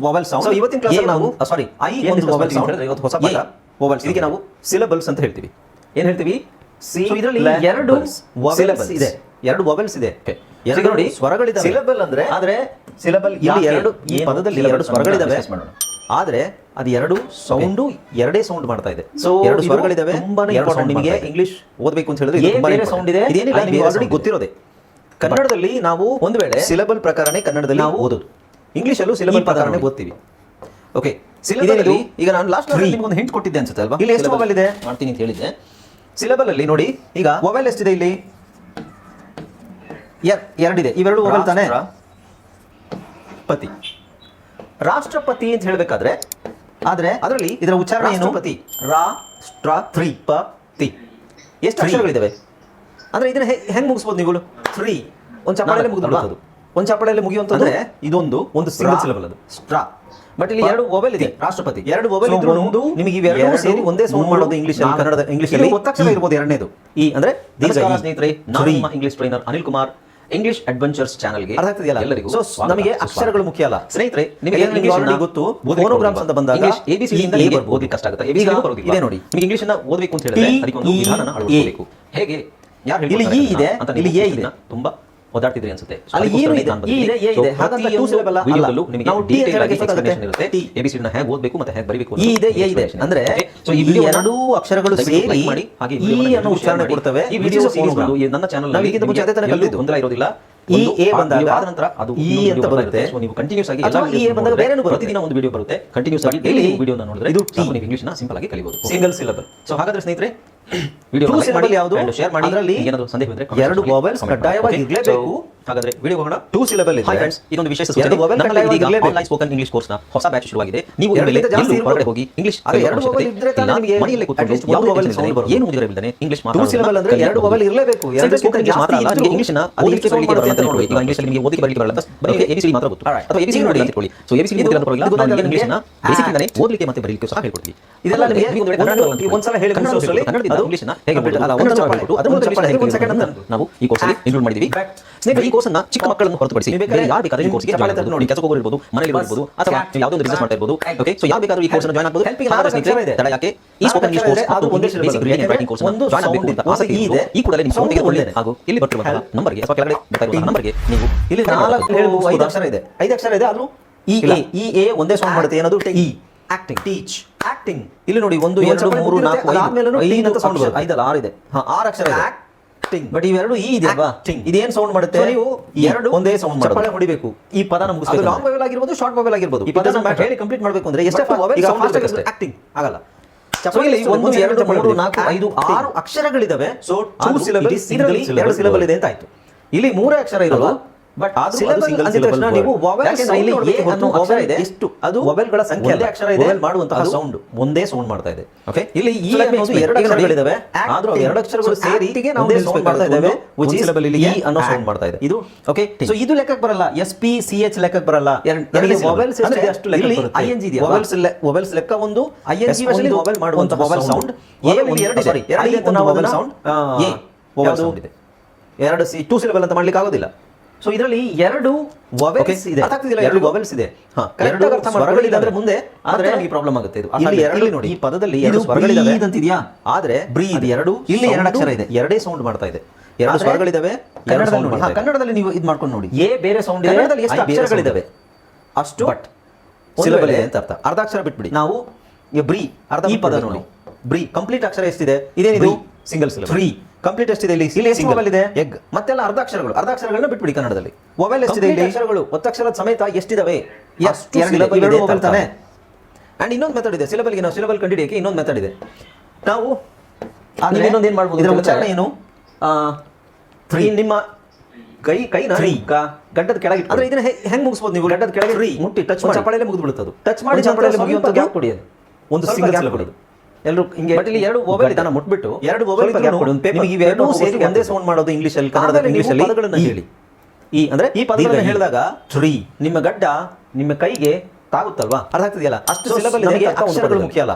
Vowel sound So, ಇವತ್ತಿನ ಅಲ್ಲಿ ನಾವು- ಸಾರಿ ಐ ಒಂದು ವೊವೆಲ್ ಸೌಂಡ್ ಇವತ್ತು ಹೊಸ ಪದ. ವೊವೆಲ್ ಇದಕ್ಕೆ ನಾವು ಸಿಲಬಲ್ಸ್ ಅಂತ ಹೇಳ್ತೀವಿ. ಏನ್ ಹೇಳ್ತೀವಿ? ಸಿ ಇದರಲ್ಲಿ ಎರಡು syllables. ಇದೆ. ಎರಡು ವೊವೆಲ್ಸ್ ಇದೆ. ಎರಡು ನೋಡಿ, ಸ್ವರಗಳಿದಾವೆ. syllable ಅಂದ್ರೆ ಆದ್ರೆ syllable ಇಲ್ಲಿ? ಎರಡು ಈ ಪದದಲ್ಲಿ ಎರಡು ಸ್ವರಗಳಿದಾವೆ. ಮಾಡೋಣ. ಆದ್ರೆ ಅದು ಎರಡು ಸೌಂಡು ಎರಡೇ ಸೌಂಡ್ ಮಾಡ್ತಾ ಇದೆ. ಸೊ ಎರಡು ಸ್ವರಗಳಿದಾವೆ ತುಂಬಾನೇ sound ನಿಮಗೆ. ಇಂಗ್ಲಿಷ್ ಓದಬೇಕು ಅಂತ ಹೇಳಿದ್ರೆ ತುಂಬಾನೇ ಸೌಂಡ್ ಇದೆ, ಇದೇನಿಲ್ಲ ನಿಮಗೆ ಆಲ್ರೆಡಿ. ಗೊತ್ತಿರೋದೆ. ಕನ್ನಡದಲ್ಲಿ ನಾವು ಒಂದು ವೇಳೆ ಸಿಲಬಲ್ ಪ್ರಕಾರನೇ ಕನ್ನಡದಲ್ಲಿ ನಾವು ಓದೋದು. ಇಂಗ್ಲಿಷ್ ಅಲ್ಲೂ ಸಿಲಬಲ್ ಈ ಪದ ಪ್ರಕಾರನೇ ನೋಡಿ. ಓದ್ತೀವಿ. ಓಕೆ ಇದೇನಿದು? ಈಗ ನಾನು ಲಾಸ್ಟ್. ನಿಮ್ಗೆ ಒಂದು ಹಿಂಟ್ ಕೊಟ್ಟಿದ್ದೆ ಅನ್ಸುತ್ತೆ ಅಲ್ವಾ? ಇಲ್ಲಿ ಎಷ್ಟು ಮೊಬೈಲ್ ಇದೆ? ಮಾಡ್ತೀನಿ ಅಂತ ಹೇಳಿದ್ದೆ. ಸಿಲಬಲ್ ಅಲ್ಲಿ ನೋಡಿ ಈಗ ವೊವೆಲ್ ಎಷ್ಟಿದೆ ಇಲ್ಲಿ? ಎರ್- ಎರಡಿದೆ. ಇವೆರಡು ಮೊಬೈಲ್ ತಾನೆ? ಪತಿ. ರಾಷ್ಟ್ರಪತಿ ಅಂತ ಹೇಳಬೇಕಾದ್ರೆ ಆದ್ರೆ ಅದರಲ್ಲಿ ಇದರ ಉಚ್ಚಾರಣೆ ಏನು? ಪತಿ ರಾಷ್ಟ್ರ ತ್ರಿ ಪ ತಿ ಎಷ್ಟು ಅಕ್ಷರಗಳಿದ್ದಾವೆ ಅಂದ್ರೆ ಇದನ್ನ ಹೆಂಗೆ ಮುಗಿಸ್ಬೋದು ನೀವು? ತ್ರೀ ಒಂದು ಚಪ್ಪಾಳೆ ಮುಗಿದು? ಒಂದು ಚಾಪಡೆಯಲ್ಲಿ ಮುಗಿಯುವಂತಂದ್ರೆ ಇದೊಂದು ಒಂದು ಸಿಂಗಲ್ ಸಿಲಬಲ್ ಅದು. ಸ್ಟ್ರಾ. ಬಟ್ ಇಲ್ಲಿ ಎರಡು ಓವೆಲ್ ಇದೆ. ರಾಷ್ಟ್ರಪತಿ. ಎರಡು ಮೊಬೈಲ್ ಇದ್ರೂ ಒಂದು ನಿಮಗೆ ಇವೆರಡು ಸೇರಿ ಒಂದೇ ಸೌಂಡ್ ಮಾಡೋದು ಇಂಗ್ಲಿಷ್ ಅಲ್ಲಿ ಕನ್ನಡದ ಇಂಗ್ಲಿಷ್ ಅಲ್ಲಿ. ಒತ್ತಕ್ಷರ ಇರಬಹುದು ಎರಡನೇದು. ಈ ಅಂದ್ರೆ ಸ್ನೇಹಿತರೆ ನಾನು ನಿಮ್ಮ English trainer Anil Kumar English adventures ಚಾನಲ್ಗೆ ಅರ್ಥ ಆಗ್ತಿದೆಯಲ್ಲ? ಎಲ್ಲರಿಗೂ ಸೊ ನಮಗೆ ಅಕ್ಷರಗಳು ಮುಖ್ಯ ಅಲ್ಲ. ಸ್ನೇಹಿತರೆ ನಿಮಗೆ ಇಂಗ್ಲಿಷ್ ಗೊತ್ತು? ಫೋನೋಗ್ರಾಮ್ಸ್ ಅಂತ ಬಂದಾಗ ಎಬಿಸಿ ಈ ಇಂದ ಎ. ಓದಲಿಕ್ಕೆ ಕಷ್ಟ ಆಗುತ್ತೆ. ಎಬಿಸಿ ಬರೋದಿಲ್ಲ. ಇದೆ ನೋಡಿ. ನಿಮಗೆ ಇಂಗ್ಲಿಷ್ ಅನ್ನ ಓದಬೇಕು ಅಂತ ಹೇಳಿದ್ರೆ ಅದಕ್ಕೆ ಒಂದು ವಿಧಾನನ ಅಳವಡಿಸಬೇಕು. ಹೇಗೆ? ಯಾರು ಇಲ್ಲಿ ಇ ಇದೆ, ಅಂತ ಇಲ್ಲಿ ಎ ಇದೆ. ತುಂಬಾ ಓದಾಡ್ತಿದ್ರಿ ಅನ್ಸುತ್ತೆ So, ಅಲ್ಲಿ ಏನು ಇದೆ? ನಾನು ಇದೆ, ಎ So, ಇದೆ. ಹಾಗಂತ ಪ್ರತಿಯೊಂದು two syllable ನಿಮಗೆ ನಾವು ಟಿ ಅಂತ detail ಆಗಿ ಹೇಳಕ್ಕೆ ಗೊತ್ತಾಗುತ್ತೆ. explanation ಇರುತ್ತೆ ಟಿ. ಎಬಿಸಿ ನ ಹೇಗೆ ಓದಬೇಕು ಮತ್ತೆ ಹೇಗೆ ಬರೀಬೇಕು ಅಂದ್ರೆ ಸೊ ಈ ವಿಡಿಯೋ ಎರಡೂ ಅಕ್ಷರಗಳು ಸೇರಿ ಮಾಡಿ ಹಾಗೆ ಈ ಅನ್ನೋ ಉಚ್ಚಾರಣೆ ಕೊಡ್ತವೆ ಈ ವಿಡಿಯೋ ಸೀರೀಸ್ phonogram. ನನ್ನ ಚಾನಲ್ ನಾವು ಇದಕ್ಕಿಂತ ಮುಂಚೆ ಅದೇ ತರ ಕಲಿತಿದ್ದು. ಒಂದರ ಇರೋದಿಲ್ಲ ಈ ಎ ಬಂದಾಗ video ಆದ ನಂತರ ಅದು ಈ ಅಂತ ಬರುತ್ತೆ. ಸೊ ನೀವು ಕಂಟಿನ್ಯೂಸ್ ಆಗಿ ಎಲ್ಲ ಈ ಎ ಬಂದಾಗ ಬೇರೆನೂ ಬರುತ್ತೆ. ಪ್ರತಿದಿನ ಒಂದು ವಿಡಿಯೋ ಬರುತ್ತೆ ಕಂಟಿನ್ಯೂಸ್ ಆಗಿ ಡೈಲಿ ವಿಡಿಯೋನ ನೋಡಿದ್ರೆ ಇದು. ನೀವು ಇಂಗ್ಲಿಷ್ನ ಸಿಂಪಲ್ ಆಗಿ ಕಲಿಬಹುದು ಸಿಂಗಲ್ ಸಿಲಬಲ್ ಸೊ ಹಾಗಾದ್ರೆ ಸ್ನೇಹಿತರೆ ವಿಡಿಯೋ syllable ಯಾವುದು? ಶೇರ್ ಮಾಡಿ. ಅದರಲ್ಲಿ ಏನಾದರೂ ಸಂದೇಹ ಎರಡು ಕಡ್ಡಾಯವಾಗಿ ಇರಲೇಬೇಕು. ಹಾಗಾದ್ರೆ ವಿಡಿಯೋ ಹೋಗೋಣ. ಟೂ ಸಿಲಬಲ್ ಇದೆ ಫ್ರೆಂಡ್ಸ್ ಇದೊಂದು ವಿಶೇಷ ಸೂಚನೆ vowel ನಮ್ಮಲ್ಲಿ ಇದೀಗ ಆನ್ಲೈನ್ ಸ್ಪೋಕನ್ ಇಂಗ್ಲಿಷ್ ಹೊಸ ಬ್ಯಾಚ್ ಶುರುವಾಗಿದೆ ನೀವು ಜಾಸ್ತಿ ಎಲ್ಲೂ ಹೊರಗಡೆ ಹೋಗಿ ಇಂಗ್ಲಿಷ್ ಎರಡು ಮೊಬೈಲ್ ತಾನೇ ನಿಮಗೆ ಮನೆಯಲ್ಲೇ ಕೂತ್ಕೊಂಡು ಬರೋದು. ಏನು ಇಂಗ್ಲಿಷ್ ಟೂ ಸಿಲೆಬಲ್ ಅಂದ್ರೆ ಎರಡು ಮೊಬೈಲ್ ಇರಲೇಬೇಕು. ಎರಡು ಸ್ಪೋಕನ್ ಇಂಗ್ಲಿಷ್ ಮಾತ್ರ ಅಲ್ಲ ನಿಮಗೆ ಇಂಗ್ಲಿಷ್ ಓದಲಿಕ್ಕೆ ಬರಲಿಕ್ಕೆ ಬರಲ್ಲ ಅಂತ ನೋಡಿ ಈಗ ಇಂಗ್ಲಿಷ್ ನಿಮಗೆ ಓದಲಿಕ್ಕೆ ಬರಲಿಕ್ಕೆ ಬರಲ್ಲ ಬರೀ ಮಾತ್ರ ಗೊತ್ತು. ಅಥವಾ ನೋಡಿ. ಅಂತ ಸೊ ಪರವಾಗಿಲ್ಲ ನಾವು? ಬೇಸಿಕ್ ಇಂದಾನೆ ಓದಲಿಕ್ಕೆ ಮತ್ತೆ ಬರಲಿಕ್ಕೆ ಸಹ ಹೇಳ್ಕೊಡ್ತೀವಿ. ಇದೆಲ್ಲ ನಿಮಗೆ ಒಂದು ಒಂದ್ಸಲ ಹೇಳಿ ಇಂಗ್ಲಿಷ್ನ ಹೇಗೆ ನಾವು ಈ ಕೋರ್ಸ್ ಅಲ್ಲಿ ಇನ್ಕ್ಲೂಡ್ ಮಾಡಿದೀವಿ ಸ್ನೇಹಿತರೆ ಈ ಕೋರ್ಸ್ ಅನ್ನ ಚಿಕ್ಕ ಮಕ್ಕಳನ್ನು ಹೊರತುಪಡಿಸಿ ಯಾರು ಬೇಕಾದ್ರೆ ಈ ಕೋರ್ಸ್ಗೆ ನೋಡಿ. ಕೆಲಸ ಹೋಗೋರು ಇರ್ಬೋದು ಮನೆಯಲ್ಲಿ ಇರ್ಬೋದು ಅಥವಾ ಯಾವುದೋ ಒಂದು ಬಿಸ್ನೆಸ್ ಮಾಡ್ತಾ ಇರ್ಬೋದು. ಓಕೆ ಸೊ ಯಾರು ಬೇಕಾದ್ರೂ ಈ ಕೋರ್ಸ್ ಜಾಯ್ನ್ ಆಗ್ಬೋದು. ತಡ ಯಾಕೆ ಈ ಸ್ಪೋಕನ್ ಇಂಗ್ಲಿಷ್ ಕೋರ್ಸ್ ಅದು ಒಂದೇ ಬೇಸಿಕ್. ರೀಡಿಂಗ್ ರೈಟಿಂಗ್ ಕೋರ್ಸ್ ಒಂದು ಜಾಯ್ನ್ ಆಗಬೇಕು ಅಂತ ಆಸಕ್ತಿ ಇದೆ. ಈ ಕೂಡಲೇ ನಿಮ್ಮ ಸೌಂಡ್ ತೆಗೆದುಕೊಳ್ಳಿ ಒಳ್ಳೆಯದು. ಹಾಗೂ ಇಲ್ಲಿ ಬರ್ತಿರುವಂತಹ Help. ನಂಬರ್ಗೆ ಅಥವಾ ಕೆಳಗಡೆ ಬರ್ತಾ ಇರುವಂತಹ ನಂಬರ್ಗೆ ನೀವು ಇಲ್ಲಿ ನಾಲ್ಕು ಐದು ಅಕ್ಷರ ಇದೆ. ಐದು ಅಕ್ಷರ ಇದೆ. ಆದ್ರೂ ಈ. ಎ ಒಂದೇ ಸೌಂಡ್ ಮಾಡುತ್ತೆ. ಏನದು? ಇ ಆಕ್ಟಿಂಗ್ ಟೀಚ್ ಆಕ್ಟಿಂಗ್ ಇಲ್ಲಿ ನೋಡಿ ಒಂದು ಎರಡು ಮೂರು ನಾಲ್ಕು ಐದು. ಬರುತ್ತೆ. ಐದಲ್ಲ ಆರು ಇದೆ ಆರು ಅಕ್ಷರ ಇದೆ. Acting. ಬಟ್ ಇವೆರಡು ಈ ಇದೆ ಅಲ್ವಾ. ಇದೇನ್ ಸೌಂಡ್ ಮಾಡುತ್ತೆ ನೀವು ಎರಡು ಒಂದೇ ಸೌಂಡ್ ಮಾಡಿ ಹೊಡಿಬೇಕು. ಈ ಪದಾನ ಅದು ಮುಗಿಸ್ಬೇಕು ಲಾಂಗ್ ಮೊಬೈಲ್ ಆಗಿರ್ಬೋದು ಶಾರ್ಟ್ ಮೊಬೈಲ್ ಆಗಿರ್ಬೋದು. ಈ ಪದ ಹೇಳಿ ಕಂಪ್ಲೀಟ್ ಮಾಡಬೇಕು ಅಂದ್ರೆ ಎಷ್ಟೇ. ಆಕ್ಟಿಂಗ್ ಆಗಲ್ಲ. ಇಲ್ಲಿ ಒಂದು ಎರಡು ಮೂರು. ನಾಲ್ಕು ಐದು ಆರು ಅಕ್ಷರಗಳಿದಾವೆ. ಸೊ ಟೂ ಸಿಲೆಬಲ್ ಎರಡು ಸಿಲಬಲ್ ಇದೆ ಅಂತ ಆಯ್ತು. ಇಲ್ಲಿ ಮೂರೇ ಅಕ್ಷರ ಇರೋದು? ಬಟ್ ತಕ್ಷಣ ನೀವು ಅಕ್ಷರ ಇದೆ. ಎಷ್ಟು ಅದು ಮೊಬೈಲ್ಗಳ ಸಂಖ್ಯೆ ಒಂದೇ ಅಕ್ಷರ ಇದೆ. ಮಾಡುವಂತಹ ಸೌಂಡ್ ಒಂದೇ ಸೌಂಡ್ ಮಾಡ್ತಾ ಇದೆ. ಓಕೆ ಇಲ್ಲಿ ಈ ಅನ್ನೋದು ಎರಡು ಅಕ್ಷರಗಳಿದಾವೆ. ಆದ್ರೂ ಎರಡು ಅಕ್ಷರಗಳು ಸೇರಿ ನಾವು ಸೌಂಡ್ ಮಾಡ್ತಾ ಇದ್ದಾವೆ. syllable ಇಲ್ಲಿಗೆ ಈ ಅನ್ನೋ ಸೌಂಡ್. ಮಾಡ್ತಾ ಇದೆ. ಇದು ಓಕೆ ಸೊ ಇದು ಲೆಕ್ಕಕ್ಕೆ ಬರಲ್ಲ. ಎಸ್ ಪಿ ಸಿ ಎಚ್ ಲೆಕ್ಕಕ್ಕೆ ಬರಲ್ಲ. ಮೊಬೈಲ್ ಅಷ್ಟು ಇಲ್ಲಿ ಬರುತ್ತೆ. ING ಇದೆಯಲ್ವಾ? ವೊವೆಲ್ಸ್ ವೊವೆಲ್ಸ್ ಲೆಕ್ಕ ಒಂದು ING ಎನ್ ಜಿ ಮೊಬೈಲ್ ಮಾಡುವಂತಹ ಮೊಬೈಲ್ ಸೌಂಡ್ ಎರಡು ಸಾರಿ ಎರಡು ಮೊಬೈಲ್ ಸೌಂಡ್ ಎ vowel ಯಾವುದು? ಇದೆ. ಎರಡು ಸಿ ಟೂ ಸಿಲಬಲ್ ಅಂತ ಮಾಡ್ಲಿಕ್ಕೆ ಆಗೋದಿಲ್ಲ ಸೊ ಇದರಲ್ಲಿ ಎರಡು ವವೆಲ್ಸ್ ಇದೆ ಎರಡು ವವೆಲ್ಸ್ ಇದೆ ಎರಡು ಆಗಿ ಅರ್ಥ ಸ್ವರಗಳಿದೆ ಅಂದ್ರೆ ಮುಂದೆ ಆದ್ರೆ ನಮಗೆ ಪ್ರಾಬ್ಲಮ್ ಆಗುತ್ತೆ ಇದು. ಇಲ್ಲಿ ಆಗ್ಲಿಲ್ಲ. ಎರಡು ನೋಡಿ. ಈ ಪದದಲ್ಲಿ ಇದು ಎರಡು ಸ್ವರಗಳಿದಾವೆ ಅಂತಿದ್ಯಾ? ಆದ್ರೆ ಬ್ರೀ ಇದೆ ಎರಡು ಇಲ್ಲಿ ಎರಡು ಅಕ್ಷರ ಇದೆ. ಎರಡೇ ಸೌಂಡ್ ಮಾಡ್ತಾ ಇದೆ ಎರಡು ಸ್ವರಗಳಿದಾವೆ ಎರಡು ಕನ್ನಡದಲ್ಲಿ ನೋಡಿ. ಇದೆ. ಕನ್ನಡದಲ್ಲಿ ನೀವು ಇದು ಮಾಡ್ಕೊಂಡು ನೋಡಿ ಎ ಬೇರೆ ಸೌಂಡ್ ಕನ್ನಡದಲ್ಲಿ ಎಷ್ಟು ಅಕ್ಷರಗಳಿದಾವೆ ಅಷ್ಟು ಬಟ್ ಸಿಲಬಲ್ ಇದೆ ಅಂತ ಅರ್ಥ ಅರ್ಧ ಅಕ್ಷರ ಬಿಟ್ಬಿಡಿ ನಾವು ಬ್ರೀ ಅರ್ಧ ಈ ಪದ ನೋಡಿ. ಬ್ರೀ ಕಂಪ್ಲೀಟ್ ಅಕ್ಷರ ಎಷ್ಟಿದೆ ಇದೇನಿದು ಸಿಂಗಲ್ ಸಿಲಬಲ್ Three. ಕಂಪ್ಲೀಟ್ ಎಷ್ಟಿದೆ ಇಲ್ಲಿ ಇಲ್ಲಿ ಎಷ್ಟು ಮೊಬೈಲ್ ಇದೆ? ಎಗ್ ಮತ್ತೆಲ್ಲ ಅರ್ಧ ಅಕ್ಷರಗಳು ಅರ್ಧ ಅಕ್ಷರಗಳನ್ನ ಬಿಟ್ಬಿಡಿ ಕನ್ನಡದಲ್ಲಿ. ಮೊಬೈಲ್ ಎಷ್ಟಿದೆ ಇಲ್ಲಿ? ಅಕ್ಷರಗಳು. ಒತ್ತಕ್ಷರದ ಸಮೇತ ಎಷ್ಟಿದಾವೆ? ಎಷ್ಟು ಇದೆ vowel ಅಂತ ತಾನೆ. ಅಂಡ್ ಇನ್ನೊಂದು ಮೆಥಡ್ ಇದೆ. ಸಿಲಬಲ್ಗೆ ನಾವು ಸಿಲಬಲ್ ಕಂಡಿಡಿಯಕ್ಕೆ ಇನ್ನೊಂದು ಮೆಥಡ್ ಇದೆ. ನಾವು ಇನ್ನೊಂದು ಏನು ಮಾಡ್ಬೋದು ಇದರ ಉಚ್ಚಾರಣೆ ಏನು? ನಿಮ್ಮ ಕೈ ಕೈನ Three. ಗ- ಗಡ್ಡದ ಕೆಳಗೆ ಅಂದ್ರೆ ಇದನ್ನ ಹೆಂಗ್ ಮುಗಿಸ್ಬೋದು ನೀವು? ಗಡ್ಡದ ಕೆಳಗೆ. ಮುಟ್ಟಿ ಟಚ್ ಮಾಡಿ. ಮುಗಿದ ಮುಗಿದು ಬಿಡುತ್ತದು ಟಚ್ ಮಾಡಿ ಸ್ವಲ್ಪ ಮುಗಿಯುವಂತ ಗ್ಯಾಪ್ ಕೊಡಿ ಒಂದು ಸಿಂಗಲ್ ಕೊಡೋದು ಸಿಲಬಲ್ ಕೊಡಿ. ಎಲ್ಲರೂ ಹಿಂಗೆ ಬಟ್ ಇಲ್ಲಿ ಎರಡು ಮೊಬೈಲ್ ಇದನ್ನ ಮುಟ್ಬಿಟ್ಟು. ಎರಡು ಮೊಬೈಲ್ ಇವೆರಡೂ ಸೇರಿ ಒಂದೇ ಸೌಂಡ್ ಮಾಡೋದು ಇಂಗ್ಲಿಷ್ ಅಲ್ಲಿ ಕನ್ನಡದ ಇಂಗ್ಲಿಷ್ ಅಲ್ಲಿ. ಪದಗಳನ್ನು ಹೇಳಿ. ಈ ಅಂದ್ರೆ ಈ ಪದಗಳನ್ನ ಹೇಳಿದಾಗ ಟ್ರೀ ನಿಮ್ಮ ಗಡ್ಡ ನಿಮ್ಮ ಕೈಗೆ ತಾಗುತ್ತಲ್ವಾ? ಅರ್ಥ ಆಗ್ತದೆಯಲ್ಲ? ಅಷ್ಟು ಸಿಲಬಲ್ ನಮಗೆ ಅಕ್ಷರಗಳು ಮುಖ್ಯ ಅಲ್ಲ.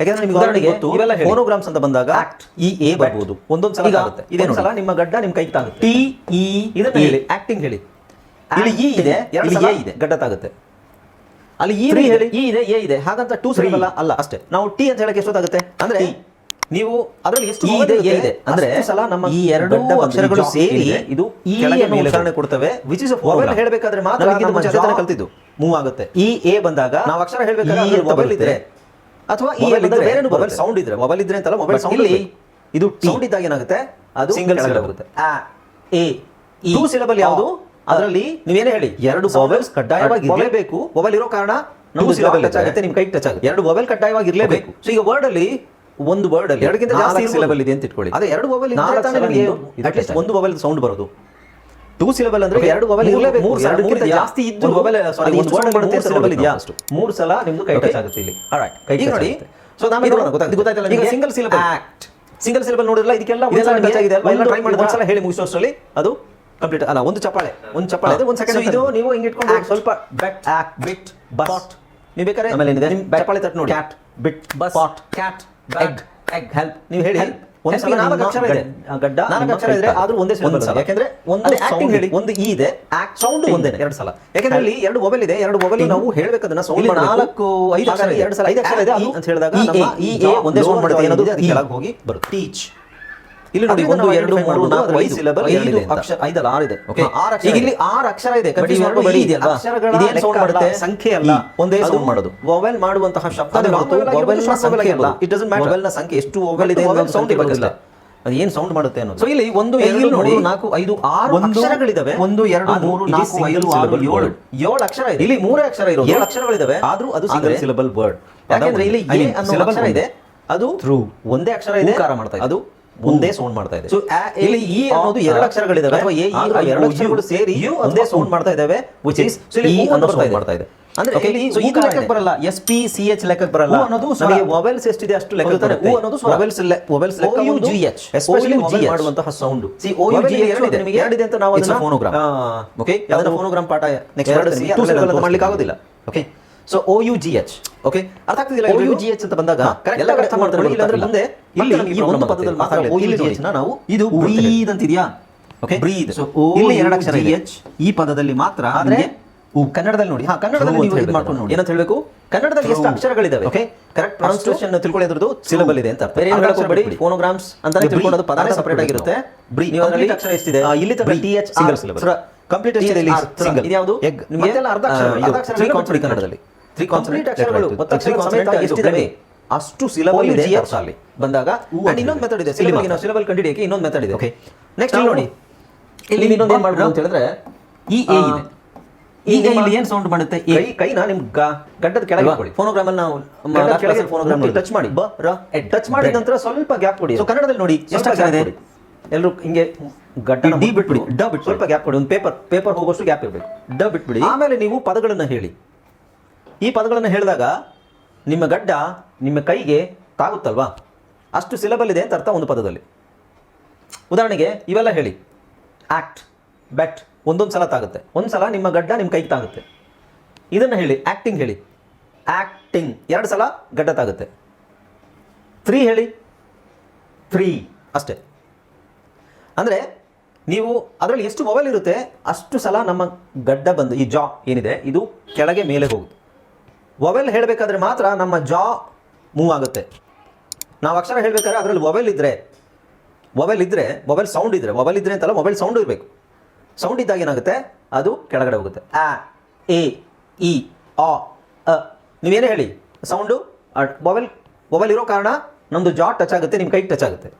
ಯಾಕಂದ್ರೆ ನಿಮಗೆ ಉದಾಹರಣೆಗೆ ಇವೆಲ್ಲ ಫೋನೋಗ್ರಾಮ್ಸ್ ಅಂತ ಬಂದಾಗ ಆಕ್ಟ್ ಈ ಎ ಬರ್ಬೋದು. ಒಂದೊಂದು ಸಲ ಆಗುತ್ತೆ ಇದೇನು ಸಲ ನಿಮ್ಮ ಗಡ್ಡ ನಿಮ್ಮ ಕೈಗೆ ತಾಗುತ್ತೆ. ಟಿ ಇ ಇದನ್ನ ಹೇಳಿ. ಆಕ್ಟಿಂಗ್ ಹೇಳಿ. ಇಲ್ಲಿ ಇ ಇದೆ. ಎರಡು ಎ ಇದೆ. ಗಡ್ಡ ತಾಗುತ್ತೆ. ಅಲ್ಲಿ ಈ ಹೇಳಿ. ಈ ಇದೆ. ಎ ಇದೆ ಹಾಗಂತ ಟೂ ಸರಿ ಅಲ್ಲ ಅಲ್ಲ. ಅಷ್ಟೇ. ನಾವು ಟಿ ಅಂತ ಹೇಳಕ್ಕೆ ಎಷ್ಟೊತ್ತಾಗುತ್ತೆ? ಅಂದ್ರೆ ನೀವು ಅದರಲ್ಲಿ ಎಷ್ಟು ಇದೆ, ಎ ಇದೆ. ಅಂದ್ರೆ ಸಲ ನಮ್ಮ ಈ ಎರಡು ಅಕ್ಷರಗಳು ಸೇರಿ ಇದು. ಈ ಉಚ್ಚಾರಣೆ ಕೊಡ್ತವೆ ವಿಚ್ ಇಸ್. ವೊವೆಲ್ ಹೇಳಬೇಕಾದ್ರೆ ಮಾತ್ರ jaw ಕಲ್ತಿದ್ದು. ಮೂವ್ ಆಗುತ್ತೆ. ಈ ಎ ಬಂದಾಗ ನಾವು ಅಕ್ಷರ ಹೇಳಬೇಕಾದ್ರೆ ಮೊಬೈಲ್ ಇದ್ರೆ ಅಥವಾ ಈ ಬೇರೆ ಮೊಬೈಲ್. ಸೌಂಡ್ ಇದ್ರೆ ಮೊಬೈಲ್ ಇದ್ರೆ ಅಂತಲ್ಲ ಮೊಬೈಲ್ ಸೌಂಡ್ ಇಲ್ಲಿ ಇದು. ಸೌಂಡ್ ಇದ್ದಾಗ ಏನಾಗುತ್ತೆ? ಅದು ಸಿಂಗಲ್ ಸಿಲಬಲ್ ಆಗುತ್ತೆ ಎ ಟೂ ಸಿಲಬಲ್ ಯಾವುದು? ಅದರಲ್ಲಿ ನೀವೇನೇ ಹೇಳಿ ಎರಡು ಮೊಬೈಲ್ಸ್ ಕಡ್ಡಾಯವಾಗಿ ಇರಲೇಬೇಕು ಮೊಬೈಲ್ ಇರೋ ಕಾರಣ syllable ಟಚ್ ಆಗುತ್ತೆ ನಿಮ್ ಕೈ ಟಚ್ ಆಗುತ್ತೆ. ಎರಡು ಮೊಬೈಲ್ ಕಡ್ಡಾಯವಾಗಿ ಇರಲೇಬೇಕು ಸೊ ಈಗ ವರ್ಡ್ ಅಲ್ಲಿ ಒಂದು ವರ್ಡ್ ಅಲ್ಲಿ ಎರಡಕ್ಕಿಂತ ಜಾಸ್ತಿ ಸಿಲೆಬಲ್ ಇದೆ ಅಂತ ಇಟ್ಕೊಳ್ಳಿ. ಅದೇ ಎರಡು ಮೊಬೈಲ್ ಅಟ್ಲೀಸ್ಟ್ ಒಂದು ಮೊಬೈಲ್ ಸೌಂಡ್ ಬರೋದು. ಟೂ ಸಿಲೆಬಲ್ ಅಂದ್ರೆ ಎರಡು ಮೊಬೈಲ್ ಇರಲೇಬೇಕು ಮೂರು ಸಲ ಎರಡಕ್ಕಿಂತ ಜಾಸ್ತಿ ಇದ್ದು ಮೊಬೈಲ್ ಸಾರಿ ಒಂದು ವರ್ಡ್ ಬರುತ್ತೆ ಸಿಲಬಲ್ ಇದೆಯಾ? first. ಮೂರು ಸಲ ನಿಮ್ದು ಕೈ ಟಚ್ ಆಗುತ್ತೆ ಇಲ್ಲಿ. ಆಲ್ರೈಟ್ ಕೈ touch ನೋಡಿ. ಸೊ ನಾನು ಇದು- ಗೊತ್ತಾಯ್ತು? ಇದು ಗೊತ್ತಾಯ್ತಲ್ಲ ಈಗ ನಿಮಗೆ? Single syllable act single syllable ನೋಡಿರಲ್ಲ ಇದಕ್ಕೆಲ್ಲ ಒಂದ್ಸಲ ಟಚ್ ಆಗಿದೆ. ಅಲ್ವಾ ಎಲ್ಲ ಟ್ರೈ ಮಾಡಿ ಒಂದು- ಒಂದ್ಸಲ ಹೇಳಿ ಮುಗಿಸೋಷ್ಟರಲ್ಲಿ. ಅದು ಕಂಪ್ಲೀಟ್ ಅಲ್ಲ ಒಂದು ಚಪ್ಪಾಳೆ. ಒಂದು ಚಪ್ಪಾಳೆ ಇದೆ ಒಂದು ಸೆಕೆಂಡ್ ಇದು ನೀವು ಹಿಂಗೆ ಇಟ್ಕೊಂಡು. ಸ್ವಲ್ಪ ಬೆಟ್ ಆಕ್ ಬಿಟ್ ಬಟ್ ನೀವು ಬೇಕಾದ್ರೆ ಆಮೇಲೆ ಏನಿದೆ? ಚಪ್ಪಾಳೆ ತಟ್ಟು ನೋಡಿ. Cat bit bus pot cat egg egg help ನೀವು ಹೇಳಿ. ಹೆಲ್ಪ್ Help ನಾಲ್ಕು ಅಕ್ಷರ ಇದೆ. ಗಡ್ಡ ನಾಲ್ಕು ಅಕ್ಷರ ಇದ್ರೆ. ಆದ್ರೂ ಒಂದೇ ಸಲ. ಯಾಕಂದ್ರೆ ಒಂದು acting ಹೇಳಿ. ಒಂದು ಇ ಇದೆ. ಸೌಂಡ್ ಒಂದೇ ಎರಡು ಸಲ. ಯಾಕಂದ್ರೆ ಇಲ್ಲಿ ಎರಡು ಮೊಬೈಲ್ ಇದೆ ಎರಡು ಮೊಬೈಲ್ ನಾವು ಹೇಳ್ಬೇಕದನ್ನ ಸೌಂಡ್ ಇಲ್ಲಿ ನಾಲ್ಕು, ಐದು ಅಕ್ಷರ. ಎರಡು ಸಲ ಐದು ಅಕ್ಷರ ಇದೆ ಅಂತ ಹೇಳಿದಾಗ ಈ ನಮ್ಮ ಎ, ಒಂದೇ ಸೌಂಡ್ ಮಾಡುತ್ತೆ ಅನ್ನೋದು ಅದಕ್ಕೆ ಕೆಳಗೆ ಹೋಗಿ ಬರುತ್ತೆ. ಟೀಚ್ ಇಲ್ಲಿ ನೋಡಿ ಒಂದು ಎರಡು ಮೂರು ನಾಲ್ಕು ಐದು ಸಿಲಬಲ್ ಐದು ಅಕ್ಷರ ಐದಲ್ಲ ಆರು ಇದೆ. ಈಗ ಇಲ್ಲಿ ಆರ್ ಅಕ್ಷರ ಇದೆ? ಅಕ್ಷರಗಳ ಸಂಖ್ಯೆ ಅಲ್ಲ. ಒಂದೇ ಸೌಂಡ್ ಮಾಡೋದು. ಮೊಬೈಲ್ ಮಾಡುವಂತಹ ಶಬ್ದ ಸಂಖ್ಯೆ ಅಲ್ಲ. ಇಟ್ ಮ್ಯಾಟರ್ನ ಸಂಖ್ಯೆ ಎಷ್ಟು ಮೊಬೈಲ್ ಇದೆ ಸೌಂಡ್ ಇರಬೇಕಲ್ಲ. ಅದು ಏನ್ ಸೌಂಡ್ ಮಾಡುತ್ತೆ ಅನ್ನೋದು? ಸೊ ಇಲ್ಲಿ ಒಂದು ಎರಡು ನೋಡಿ. ಮೂರು ನಾಲ್ಕು ಐದು ಆರು ಅಕ್ಷರಗಳಿದಾವೆ. ಒಂದು ಎರಡು ಮೂರು ನಾಲ್ಕು ಐದು ಆರು ಏಳು. ಏಳು ಅಕ್ಷರ ಇದೆ. ಇಲ್ಲಿ ಮೂರೇ ಅಕ್ಷರ ಇರೋದು. ಏಳು ಅಕ್ಷರಗಳಿದಾವೆ. ಆದ್ರೂ ಅದು ಸಿಂಗಲ್ ಸಿಲೆಬಲ್ ವರ್ಡ್. ಯಾಕಂದ್ರೆ ಇಲ್ಲಿ ಎ ಅನ್ನೋ ಅಕ್ಷರ ಇದೆ. ಅದು ಥ್ರೂ ಒಂದೇ ಅಕ್ಷರ ಇದೆ. ಕಾರ ಮಾಡ್ತಾ. ಅದು ಒಂದೇ ಸೌಂಡ್ ಮಾಡ್ತಾ ಇದೆ. ಸೊ ಇಲ್ಲಿ ಈ ಅನ್ನೋದು a, ಎರಡು ಅಕ್ಷರಗಳಿದಾವೆ. ಅಥವಾ ಎ e, ಎರಡು ಅಕ್ಷರಗಳು ಸೇರಿ ಒಂದೇ ಸೌಂಡ್. ಮಾಡ್ತಾ ಇದಾವೆ ವಿಚ್ is ಈ ಅನ್ನೋ ಸೌಂಡ್ ಮಾಡ್ತಾ ಇದೆ. ಅಂದ್ರೆ ಇಲ್ಲಿ ಈ ಈ ಲೆಕ್ಕಕ್ಕೆ ಬರಲ್ಲ. ಎಸ್ ಪಿ ಸಿ ಎಚ್ ಲೆಕ್ಕಕ್ಕೆ ಬರಲ್ಲ. ಅನ್ನೋದು. ನಮಗೆ ಮೊಬೈಲ್ಸ್ ಎಷ್ಟಿದೆ ಅಷ್ಟು ಲೆಕ್ಕ ಬರುತ್ತೆ. ಅನ್ನೋದು. ಮೊಬೈಲ್ಸ್ ಮೊಬೈಲ್ಸ್ ಲೆಕ್ಕ U G H especially mobile GH. ಮಾಡುವಂತಹ sound See, OU, mobile GH ಇದೆ ನಿಮಗೆ ಎರಡಿದೆ ಅಂತ ನಾವು ಅದನ್ನ- ಫೋನೋಗ್ರಾಮ್ ಓಕೆ ಅದನ್ನ ಫೋನೋಗ್ರಾಮ್ ಪಾಠ ನೆಕ್ಸ್ಟ್ ಎರಡು ಸಿ, ಮಾಡ್ಲಿಕ್ಕೆ ಆಗೋದಿಲ್ಲ. Okay so O U G H okay ಅರ್ಥ ಆಗ್ತಿಲ್ಲ ಓ ಯು ಜಿ ಎಚ್ ಅಂತ ಬಂದಾಗ ಕರೆಕ್ಟ್ ಎಲ್ಲ ಅರ್ಥ ಮಾಡ್ಕೊಳ್ಳಿ, ಇಲ್ಲಾಂದ್ರೆ ಮುಂದೆ ಇಲ್ಲಿ ಈ ಒಂದು ಪದದಲ್ಲಿ ಪದದಲ್ಲಿ ಮಾತಾಡಲಿ ಮಾತಾಡಲಿ. ಇಲ್ಲಿ ಇಲ್ಲಿ ನೋಡಿ. ನಾವು ಇದು ಇದು ಬ್ರೀದ್ ಅಂತಿದ್ಯಾ? ಓಕೆ ಬ್ರೀದ್. ಸೊ ಇಲ್ಲಿ ಎರಡು ಅಕ್ಷರ ಜಿ ಎಚ್ ಈ ಪದದಲ್ಲಿ ಮಾತ್ರ ಆದ್ರೆ ಕನ್ನಡದಲ್ಲಿ ನೋಡಿ. ಹಾ ಕನ್ನಡದಲ್ಲಿ ನೀವು ಇದು ಮಾಡ್ಕೊಂಡು ನೋಡಿ. ಏನಂತ ಹೇಳಬೇಕು? ಕನ್ನಡದಲ್ಲಿ ಎಷ್ಟು. ಅಕ್ಷರಗಳಿದಾವೆ? ಓಕೆ ಕರೆಕ್ಟ್ ಪ್ರೊನೌನ್ಸಿಯೇಷನ್ ತಿಳ್ಕೊಳ್ಳಿ ಅದ್ರದ್ದು. ಸಿಲಬಲ್ ಇದೆ ಅಂತ ಬೇರೆ ಏನು ಅರ್ಧ ಹೇಳಕ್ ಹೋಗ್ಬೇಡಿ. ಅಕ್ಷರ ಫೋನೋಗ್ರಾಮ್ಸ್ ಅಂತಾನೆ ಇದು ತಿಳ್ಕೊಳ್ಳೋದು ಪದ ಪದಾನೇ ಸಪರೇಟ್ ಆಗಿರುತ್ತೆ. ಬ್ರೀ ನೀವು ಅದರಲ್ಲಿ ಅಕ್ಷರ ಎಷ್ಟಿದೆ? ಇಲ್ಲಿ ತರ. T H Single syllable. Complete ಎಷ್ಟಿದೆ? ಇಲ್ಲಿ ಸಿಂಗಲ್ ಇದ್ಯಾವುದು? ಎಗ್ ಮತ್ತೆಲ್ಲ ಅರ್ಧ ಅಕ್ಷರ ಅರ್ಧ ಅಕ್ಷರ ಕನ್ನಡದಲ್ಲಿ. ತ್ರೀ ಕಾನ್ಸನೆಂಟ್ ಅಕ್ಷರಗಳು ತ್ರೀ ಕಾನ್ಸನೆಂಟ್ ಎಷ್ಟಿದಾವೆ? ಅಷ್ಟು ಸಿಲಬಲ್ ಇದೆ ಅಲ್ಲಿ ಬಂದಾಗ ಅಂಡ್ ಇನ್ನೊಂದು ಮೆಥಡ್ ಇದೆ. ಸಿಲಬಲ್. ನಾವು ಸಿಲಬಲ್ ಕಂಡಿಡಿಯಕ್ಕೆ ಇನ್ನೊಂದು ಮೆಥಡ್ ಇದೆ. ಓಕೆ ನೆಕ್ಸ್ಟ್ ನೋಡಿ. ಇಲ್ಲಿ ಇನ್ನೊಂದು ಏನು ಮಾಡ್ಬೋದು ಅಂತ ಹೇಳಿದ್ರೆ ಈ ಎ ಇದೆ. ಈಗ ಇಲ್ಲಿ ಏನ್ ಸೌಂಡ್ ಮಾಡುತ್ತೆ? ಈ ಕೈನ ನಿಮ್ ಗ- ಗಡ್ಡದ ಕೆಳಗೆ ಅಲ್ವಾ? ಫೋನೋಗ್ರಾಮ್ ಅಲ್ಲಿ ನಾವು ಫೋನೋಗ್ರಾಮ್ ಟಚ್ ಮಾಡಿ. ಬ ರ ಟಚ್ ಮಾಡಿದ. ನಂತರ ಸ್ವಲ್ಪ ಗ್ಯಾಪ್ ಕೊಡಿ. ಸೊ ಕನ್ನಡದಲ್ಲಿ ನೋಡಿ. ಎಷ್ಟು ಅಕ್ಷರ ಇದೆ? ಎಲ್ಲರೂ ಹಿಂಗೆ ಗಡ್ಡ ಡಿ ಬಿಟ್ಬಿಡಿ. ಡ ಬಿಟ್ಟು ಸ್ವಲ್ಪ ಗ್ಯಾಪ್ ಕೊಡಿ. ಒಂದು ಪೇಪರ್ ಪೇಪರ್ ಹೋಗೋಷ್ಟು ಗ್ಯಾಪ್ ಇರಬೇಕು. ಡ ಬಿಟ್ಬಿಡಿ. ಆಮೇಲೆ ನೀವು ಪದಗಳನ್ನು ಹೇಳಿ. ಈ ಪದಗಳನ್ನು ಹೇಳಿದಾಗ ನಿಮ್ಮ ಗಡ್ಡ ನಿಮ್ಮ ಕೈಗೆ ತಾಗುತ್ತಲ್ವಾ? ಅಷ್ಟು ಸಿಲಬಲ್ ಇದೆ ಅಂತ ಅರ್ಥ ಒಂದು ಪದದಲ್ಲಿ. ಉದಾಹರಣೆಗೆ ಇವೆಲ್ಲ ಹೇಳಿ. ಆಕ್ಟ್, ಬೆಟ್, ಒಂದೊಂದು ಸಲ ತಾಗುತ್ತೆ. ಒಂದು ಸಲ ನಿಮ್ಮ ಗಡ್ಡ ನಿಮ್ಮ ಕೈಗೆ ತಾಗುತ್ತೆ. ಇದನ್ನು ಹೇಳಿ ಆ್ಯಕ್ಟಿಂಗ್ ಹೇಳಿ. ಆ್ಯಕ್ಟಿಂಗ್ ಎರಡು ಸಲ ಗಡ್ಡ ತಾಗುತ್ತೆ. ಫ್ರೀ ಹೇಳಿ. ಫ್ರೀ ಅಷ್ಟೇ. ಅಂದರೆ ನೀವು ಅದರಲ್ಲಿ ಎಷ್ಟು ಮೊಬೈಲ್ ಇರುತ್ತೆ ಅಷ್ಟು ಸಲ ನಮ್ಮ ಗಡ್ಡ ಬಂದು ಈ ಜಾ ಏನಿದೆ, ಇದು ಕೆಳಗೆ ಮೇಲೆ ಹೋಗುತ್ತೆ. ಮೊಬೈಲ್ ಹೇಳಬೇಕಾದ್ರೆ ಮಾತ್ರ ನಮ್ಮ ಜಾ ಮೂವ್ ಆಗುತ್ತೆ. ನಾವು ಅಕ್ಷರ ಹೇಳಬೇಕಾದ್ರೆ ಅದರಲ್ಲಿ ಮೊಬೈಲ್ ಇದ್ದರೆ ಮೊಬೈಲ್ ಇದ್ದರೆ ಮೊಬೈಲ್ ಸೌಂಡ್ ಇದ್ದರೆ ಮೊಬೈಲ್ ಇದ್ದರೆ ಅಂತಲ್ಲ ಮೊಬೈಲ್ ಸೌಂಡ್ ಇರಬೇಕು. ಸೌಂಡ್ ಇದ್ದಾಗ ಏನಾಗುತ್ತೆ? ಅದು ಕೆಳಗಡೆ ಹೋಗುತ್ತೆ. ಆ, ಎ, ಇ, ಆ, ಅ. ನೀವೇನೇ ಹೇಳಿ ಸೌಂಡು ಮೊಬೈಲ್ ಮೊಬೈಲ್ ಇರೋ ಕಾರಣ ನಮ್ಮದು ಜಾ ಟಚ್ ಆಗುತ್ತೆ ನಿಮ್ಮ ಕೈಗೆ ಟಚ್ ಆಗುತ್ತೆ.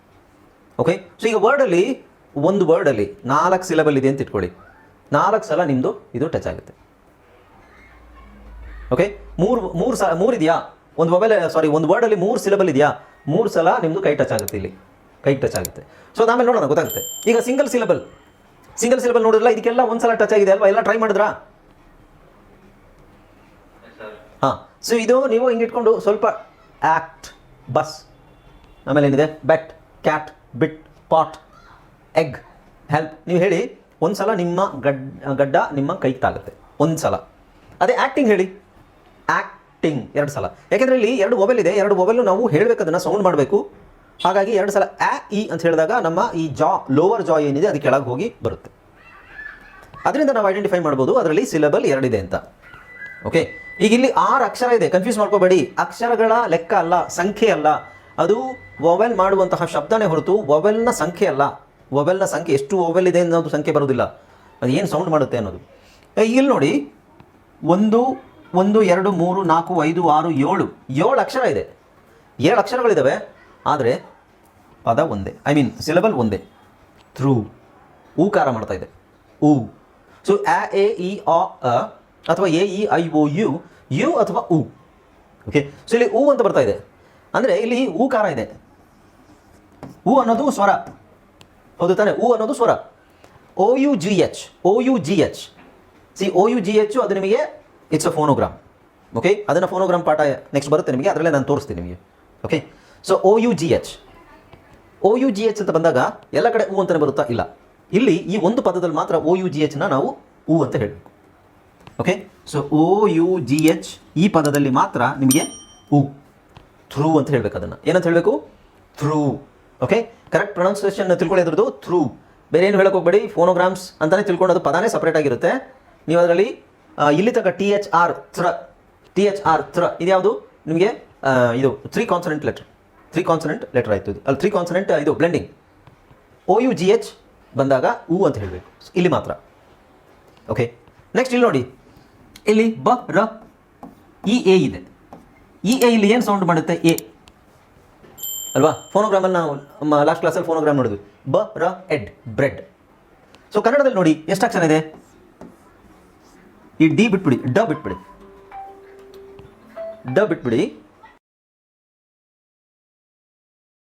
ಓಕೆ ಸೊ ಈಗ ವರ್ಡಲ್ಲಿ ಒಂದು ವರ್ಡಲ್ಲಿ ನಾಲ್ಕು ಸಿಲೆಬಲ್ ಇದೆ ಅಂತ ಇಟ್ಕೊಳ್ಳಿ. ನಾಲ್ಕು ಸಲ ನಿಮ್ಮದು ಇದು ಟಚ್ ಆಗುತ್ತೆ. ಓಕೆ ಮೂರು ಮೂರು ಸಲ ಮೂರು ಇದೆಯಾ? ಒಂದು ಮೊಬೈಲ್ ಸಾರಿ ಒಂದು ವರ್ಡಲ್ಲಿ ಮೂರು ಸಿಲಬಲ್ ಇದೆಯಾ? ಮೂರು ಸಲ ನಿಮ್ಮದು ಕೈ ಟಚ್ ಆಗುತ್ತೆ ಇಲ್ಲಿ. ಕೈ ಟಚ್ ಆಗುತ್ತೆ. ಸೊ ಆಮೇಲೆ ನೋಡೋಣ, ಗೊತ್ತಾಗುತ್ತೆ. ಈಗ ಸಿಂಗಲ್ ಸಿಲಬಲ್ ಸಿಂಗಲ್ ಸಿಲಬಲ್ ನೋಡಿದ್ರಲ್ಲ, ಇದಕ್ಕೆಲ್ಲ ಒಂದು ಸಲ ಟಚ್ ಆಗಿದೆ ಅಲ್ವಾ? ಎಲ್ಲ ಟ್ರೈ ಮಾಡಿದ್ರಾ? ಹಾಂ. ಸೊ ಇದು ನೀವು ಹಿಂಗೆ ಇಟ್ಕೊಂಡು ಸ್ವಲ್ಪ ಆಕ್ಟ್ ಬಸ್ ಆಮೇಲೆ ಏನಿದೆ? Bet cat bit pot egg help ನೀವು ಹೇಳಿ, ಒಂದು ಸಲ ನಿಮ್ಮ ಗಡ್, ಗಡ್ಡ ನಿಮ್ಮ ಕೈ ತಾಗುತ್ತೆ. ಒಂದು ಸಲ. ಅದೇ ಆ್ಯಕ್ಟಿಂಗ್ ಹೇಳಿ. ಆ್ಯಕ್ಟಿಂಗ್ ಎರಡು ಸಲ. ಯಾಕೆಂದರೆ ಇಲ್ಲಿ ಎರಡು ಮೊಬೈಲ್ ಇದೆ, ಎರಡು ಮೊಬೈಲು ನಾವು ಹೇಳಬೇಕು ಅದನ್ನು ಸೌಂಡ್ ಮಾಡಬೇಕು. ಹಾಗಾಗಿ ಎರಡು ಸಲ ಆ ಇ ಅಂತ ಹೇಳಿದಾಗ ನಮ್ಮ ಈ ಜಾ ಲೋವರ್ ಜಾ ಏನಿದೆ ಅದು ಕೆಳಗೆ ಹೋಗಿ ಬರುತ್ತೆ. ಅದರಿಂದ ನಾವು ಐಡೆಂಟಿಫೈ ಮಾಡ್ಬೋದು, ಅದರಲ್ಲಿ ಸಿಲಬಲ್ ಎರಡಿದೆ ಅಂತ. ಓಕೆ ಈಗ ಇಲ್ಲಿ ಆರು ಅಕ್ಷರ ಇದೆ ಕನ್ಫ್ಯೂಸ್ ಮಾಡ್ಕೋಬೇಡಿ. ಅಕ್ಷರಗಳ ಲೆಕ್ಕ ಅಲ್ಲ, ಸಂಖ್ಯೆ ಅಲ್ಲ. ಅದು ಮೊಬೈಲ್ ಮಾಡುವಂತಹ ಶಬ್ದನೇ ಹೊರತು ಮೊಬೈಲ್ನ ಸಂಖ್ಯೆ ಅಲ್ಲ. ಮೊಬೈಲ್ನ ಸಂಖ್ಯೆ, ಎಷ್ಟು ಮೊಬೈಲ್ ಇದೆ ಅನ್ನೋದು ಸಂಖ್ಯೆ ಬರೋದಿಲ್ಲ ಅದು ಏನು ಸೌಂಡ್ ಮಾಡುತ್ತೆ ಅನ್ನೋದು. ಇಲ್ಲಿ ನೋಡಿ, ಒಂದು ಒಂದು, ಎರಡು, ಮೂರು, ನಾಲ್ಕು, ಐದು, ಆರು, ಏಳು. ಏಳು ಅಕ್ಷರ ಇದೆ. ಏಳು ಅಕ್ಷರಗಳಿದ್ದಾವೆ ಆದರೆ ಪದ ಒಂದೇ. ಐ ಮೀನ್ ಸಿಲೆಬಲ್ ಒಂದೇ. ಥ್ರೂ. ಊಕಾರ ಮಾಡ್ತಾ ಇದೆ. ಊ. ಸೊ ಆ, ಎ, ಇ ಅ ಅಥವಾ A, E, I O U U ಅಥವಾ ಉ ಓಕೆ ಸೊ ಇಲ್ಲಿ ಊ ಅಂತ ಬರ್ತಾ ಇದೆ. ಅಂದರೆ ಇಲ್ಲಿ ಊಕಾರ ಇದೆ. ಊ ಅನ್ನೋದು ಸ್ವರ. ಹೌದು ತಾನೆ? ಊ ಅನ್ನೋದು ಸ್ವರ. O U G H O U G H C O U G H ಅದು ನಿಮಗೆ ಇಟ್ಸ್ ಅ ಫೋನೋಗ್ರಾಮ್ ಓಕೆ ಅದನ್ನು ಫೋನೋಗ್ರಾಮ್ ಪಾಠ ನೆಕ್ಸ್ಟ್ ಬರುತ್ತೆ ನಿಮಗೆ. ಅದರಲ್ಲೇ ನಾನು ತೋರಿಸ್ತೀನಿ ನಿಮಗೆ. Okay so O U G H O U G H ಅಂತ ಬಂದಾಗ ಎಲ್ಲ ಕಡೆ ಹೂ ಅಂತಲೇ ಬರುತ್ತಾ? ಇಲ್ಲ. ಇಲ್ಲಿ ಈ ಒಂದು ಪದದಲ್ಲಿ ಮಾತ್ರ ಓ ಯು ಜಿ ಎಚ್ನ ನಾವು ಹೂ ಅಂತ ಹೇಳಬೇಕು. Okay so O U G H ಈ ಪದದಲ್ಲಿ ಮಾತ್ರ ನಿಮಗೆ ಹೂ ಥ್ರೂ ಅಂತ ಹೇಳಬೇಕು ಅದನ್ನು. ಏನಂತ ಹೇಳಬೇಕು? ಥ್ರೂ ಓಕೆ ಕರೆಕ್ಟ್ ಪ್ರೊನೌನ್ಸಿಯೇಷನ್ ತಿಳ್ಕೊಳ್ಳಿ ಅದರದ್ದು. ಥ್ರೂ ಬೇರೆ ಏನು ಹೋಗ್ಬೇಡಿ? ಫೋನೋಗ್ರಾಮ್ಸ್ ಅಂತಲೇ ತಿಳ್ಕೊಂಡು ಅದು ಪದಾನೇ ಸಪ್ರೇಟ್ ಆಗಿರುತ್ತೆ. ನೀವು ಅದರಲ್ಲಿ ಇಲ್ಲಿ ತನಕ ಟಿ ಎಚ್ ಆರ್ ಥ್ರ ಟಿ ಎಚ್ ಆರ್ ಥ್ರ ಇದ್ಯಾವುದು? ನಿಮಗೆ ಇದು three consonant letter three consonant letter ಆಯಿತು ಇದು. ಅಲ್ಲಿ ತ್ರೀ ಕಾನ್ಸನೆಂಟ್ ಇದು blending O U G H ಬಂದಾಗ ಉ ಅಂತ ಹೇಳಬೇಕು. ಇಲ್ಲಿ ಮಾತ್ರ. ಓಕೆ ನೆಕ್ಸ್ಟ್ ಇಲ್ಲಿ ನೋಡಿ. ಇಲ್ಲಿ ಬ, ರ, ಇ, ಎ ಇದೆ. ಇ, ಎ ಇಲ್ಲಿ ಏನು ಸೌಂಡ್ ಮಾಡುತ್ತೆ? ಎ. ಅಲ್ವಾ? ಫೋನೋಗ್ರಾಮಲ್ಲಿ ನಾವು ಲಾಸ್ಟ್ ಕ್ಲಾಸಲ್ಲಿ ಫೋನೋಗ್ರಾಮ್ ನೋಡಿದ್ವಿ. ಬ, ರ, ಎಡ್, ಬ್ರೆಡ್. ಸೊ ಕನ್ನಡದಲ್ಲಿ ನೋಡಿ, ಎಷ್ಟು ಅಕ್ಷರ ಇದೆ? ಈ ಡಿ ಬಿಟ್ಬಿಡಿ ಡ ಬಿಟ್ಬಿಡಿ. ಡ ಬಿಟ್ಬಿಡಿ.